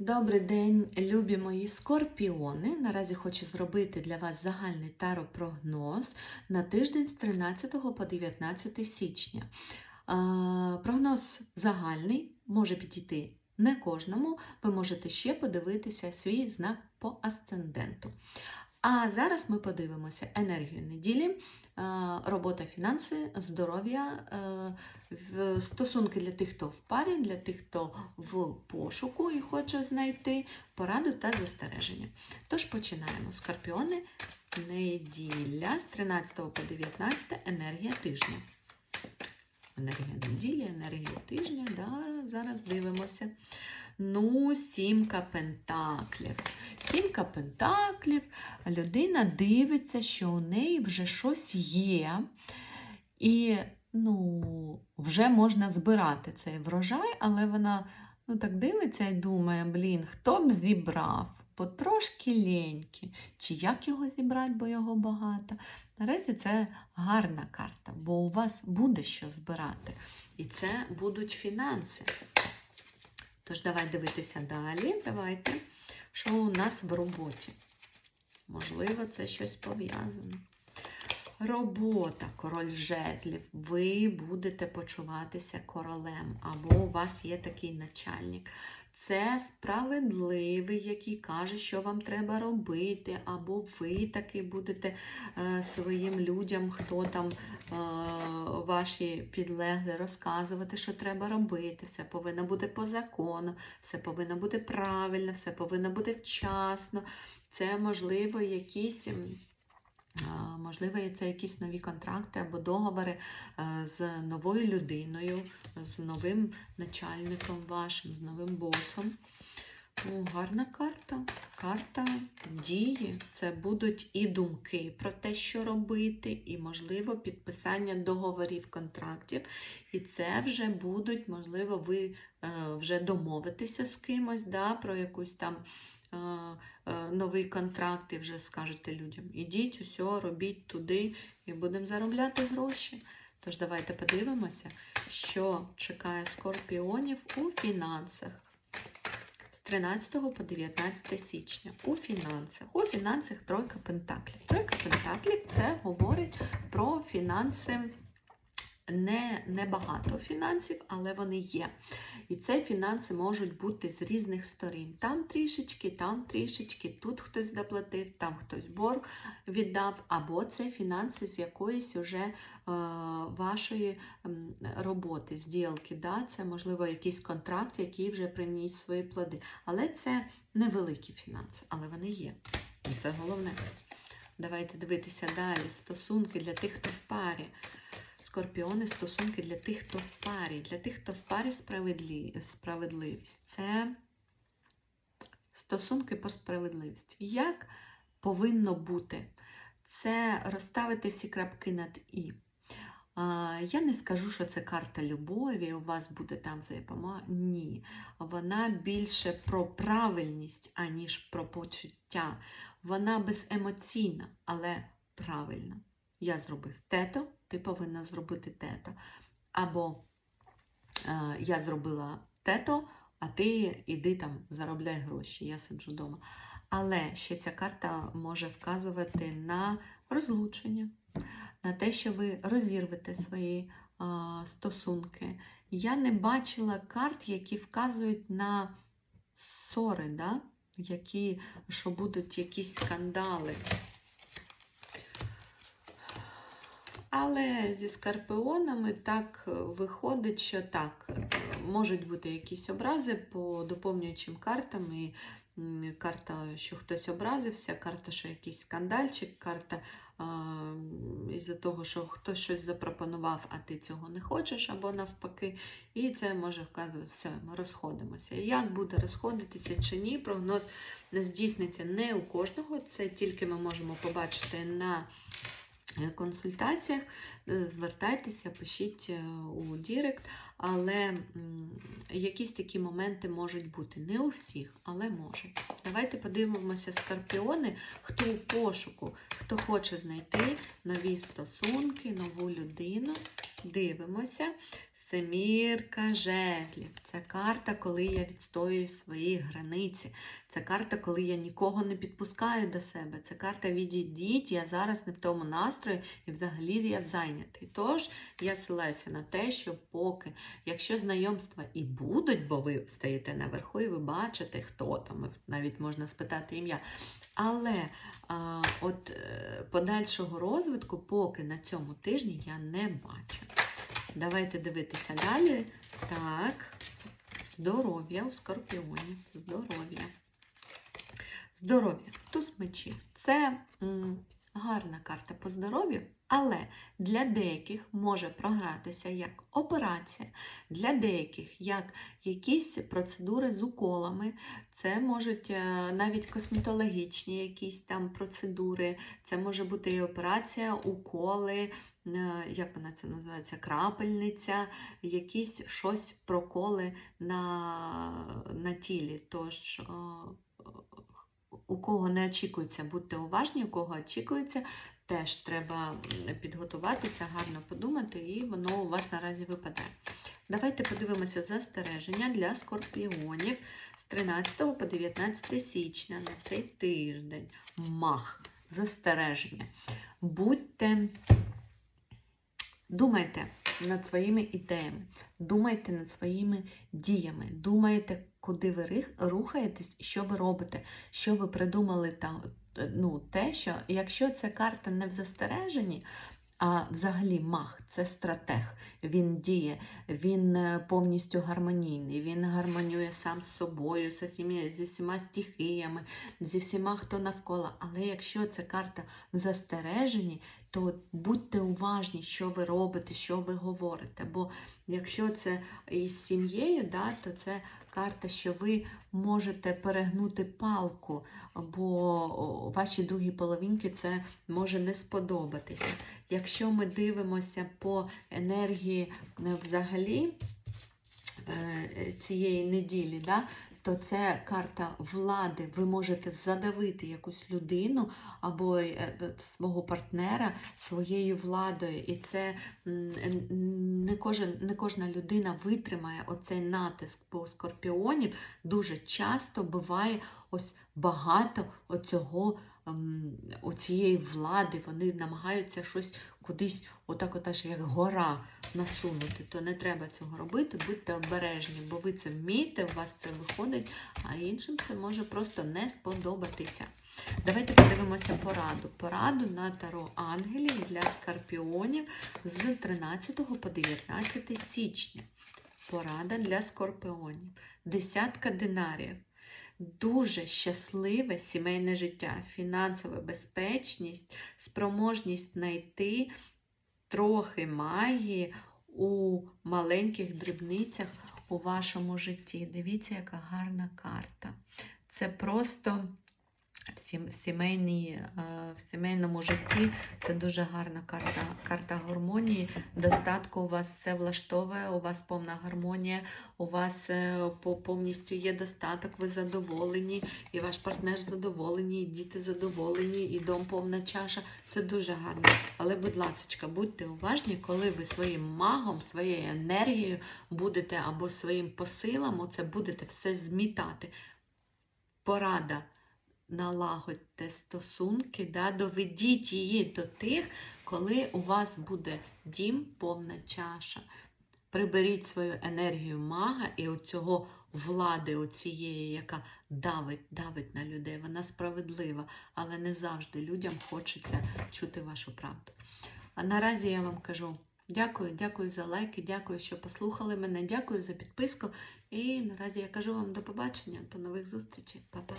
Добрий день, любі мої скорпіони. Наразі хочу зробити для вас загальний таропрогноз на тиждень з 13 по 19 січня. Прогноз загальний може підійти не кожному. Ви можете ще подивитися свій знак по асценденту. А зараз ми подивимося енергію неділі, робота, фінанси, здоров'я, е, стосунки для тих, хто в парі, для тих, хто в пошуку і хоче знайти пораду та застереження. Тож починаємо. Скорпіони, неділя з 13 по 19 енергія тижня. Енергія неділі, енергія тижня. Да, зараз дивимося. Ну, сімка пентаклів. Сімка пентаклів. Людина дивиться, що у неї вже щось є. І ну, вже можна збирати цей врожай, але вона ну, так дивиться і думає, блін, хто б зібрав? Бо трошки ліньки. Чи як його зібрати, бо його багато. Наразі це гарна карта, бо у вас буде що збирати. І це будуть фінанси. Тож давай дивитися далі. Давайте, що у нас в роботі. Можливо, це щось пов'язане. Робота, король жезлів. Ви будете почуватися королем, або у вас є такий начальник. Це справедливий, який каже, що вам треба робити, або ви таки будете е, своїм людям, хто там е, ваші підлегли, розказувати, що треба робити. Все повинно бути по закону, все повинно бути правильно, все повинно бути вчасно. Це можливо якісь. Можливо, це якісь нові контракти або договори е, з новою людиною, з новим начальником вашим, з новим босом. О, гарна карта. Карта дії. Це будуть і думки про те, що робити, і, можливо, підписання договорів, контрактів. І це вже будуть, можливо, ви е, вже домовитеся з кимось да, про якусь там новий контракт і вже скажете людям: ідіть, усе, робіть туди і будемо заробляти гроші. Тож давайте подивимося, що чекає скорпіонів у фінансах з 13 по 19 січня. У фінансах. У фінансах тройка пентаклів. Тройка пентаклів це говорить про фінанси. Не, не багато фінансів, але вони є. І це фінанси можуть бути з різних сторін. Там трішечки, там трішечки, тут хтось доплатив, там хтось борг віддав, або це фінанси з якоїсь уже е, вашої роботи, зділки. Да? Це, можливо, якийсь контракт, який вже приніс свої плоди. Але це невеликі фінанси, але вони є. І це головне. Давайте дивитися далі. Стосунки для тих, хто в парі. Скорпіони стосунки для тих, хто в парі. Для тих, хто в парі справедлі... справедливість. Це стосунки по справедливості. Як повинно бути? Це розставити всі крапки над І. Я не скажу, що це карта любові, у вас буде там взаємопомога. Ні. Вона більше про правильність, аніж про почуття. Вона беземоційна, але правильна. Я зробив тето, ти повинна зробити тето. Або е, я зробила тето, а ти іди там заробляй гроші, я сиджу вдома. Але ще ця карта може вказувати на розлучення, на те, що ви розірвете свої а, стосунки. Я не бачила карт, які вказують на ссори, да? які, що будуть якісь скандали. Але зі скорпіонами так е, виходить, що так, е, можуть бути якісь образи по доповнюючим картам. І карта, що хтось образився, карта, що якийсь скандальчик, карта а, із-за того, що хтось щось запропонував, а ти цього не хочеш, або навпаки. І це може вказувати, все, ми розходимося. Як буде розходитися чи ні, прогноз здійсниться не у кожного, це тільки ми можемо побачити на е, консультаціях. Е, Звертайтеся, пишіть е, у Дірект, але якісь такі моменти можуть бути. Не у всіх, але можуть. Давайте подивимося скорпіони, хто у пошуку, хто хоче знайти нові стосунки, нову людину. Дивимося. Семірка жезлів. Це карта, коли я відстоюю свої границі. Це карта, коли я нікого не підпускаю до себе. Це карта відійдіть, я зараз не в тому настрої і взагалі я зайнятий. Тож я силаюся на те, що поки, якщо знайомства і будуть, бо ви стоїте наверху і ви бачите, хто там, навіть можна спитати ім'я. Але а, от е, подальшого розвитку поки на цьому тижні я не бачу. Давайте дивитися далі. Так, здоров'я у скорпіоні. Здоров'я. Здоров'я. Туз мечів. Це гарна карта по здоров'ю, але для деяких може програтися як операція, для деяких як якісь процедури з уколами. Це можуть е, навіть косметологічні якісь там процедури, це може бути і операція, уколи, е, як вона це називається, крапельниця, якісь щось проколи на, на тілі. Тож, е, у кого не очікується, будьте уважні, у кого очікується, теж треба підготуватися, гарно подумати, і воно у вас наразі випадає. Давайте подивимося застереження для скорпіонів з 13 по 19 січня на цей тиждень. Мах, застереження. Будьте, думайте над своїми ідеями, думайте над своїми діями, думайте, куди ви рухаєтесь, що ви робите, що ви придумали та, ну, те, що якщо ця карта не в застереженні, а взагалі мах це стратег. Він діє, він е, повністю гармонійний, він гармонює сам з собою, зі всіма стихіями, зі всіма, хто навколо. Але якщо ця карта в застереженні, то будьте уважні, що ви робите, що ви говорите. Бо якщо це із сім'єю, да, то це карта, що ви можете перегнути палку, бо о, вашій другій половинці це може не сподобатися. Якщо ми дивимося по енергії е, взагалі е, цієї неділі, да, то це карта влади. Ви можете задавити якусь людину або е, свого партнера своєю владою. І це не, кожен, не кожна людина витримає оцей натиск по скорпіонів. Дуже часто буває ось багато оцього. Ем, Оцієї влади вони намагаються щось кудись, отак, от аж як гора насунути, то не треба цього робити, будьте обережні, бо ви це вмієте, у вас це виходить, а іншим це може просто не сподобатися. Давайте подивимося пораду. Пораду на таро ангелів для скорпіонів з 13 по 19 січня. Порада для скорпіонів. Десятка динарів. Дуже щасливе сімейне життя, фінансова безпечність, спроможність знайти трохи магії у маленьких дрібницях у вашому житті. Дивіться, яка гарна карта. Це просто в сімейній, е, в сімейному житті це дуже гарна карта. Карта гармонії. Достатку у вас все влаштовує, у вас повна гармонія, у вас е, повністю є достаток, ви задоволені, і ваш партнер задоволений, і діти задоволені, і дом повна чаша. Це дуже гарно. Але, будь ласка, будьте уважні, коли ви своїм магом, своєю енергією будете або своїм посилом, оце будете все змітати. Порада. Налагодьте стосунки, да, доведіть її до тих, коли у вас буде дім, повна чаша. Приберіть свою енергію мага і оцього влади, оцієї, яка давить, давить на людей. Вона справедлива, але не завжди людям хочеться чути вашу правду. А наразі я вам кажу дякую, дякую за лайки, дякую, що послухали мене, дякую за підписку. І наразі я кажу вам до побачення, до нових зустрічей. Па-па.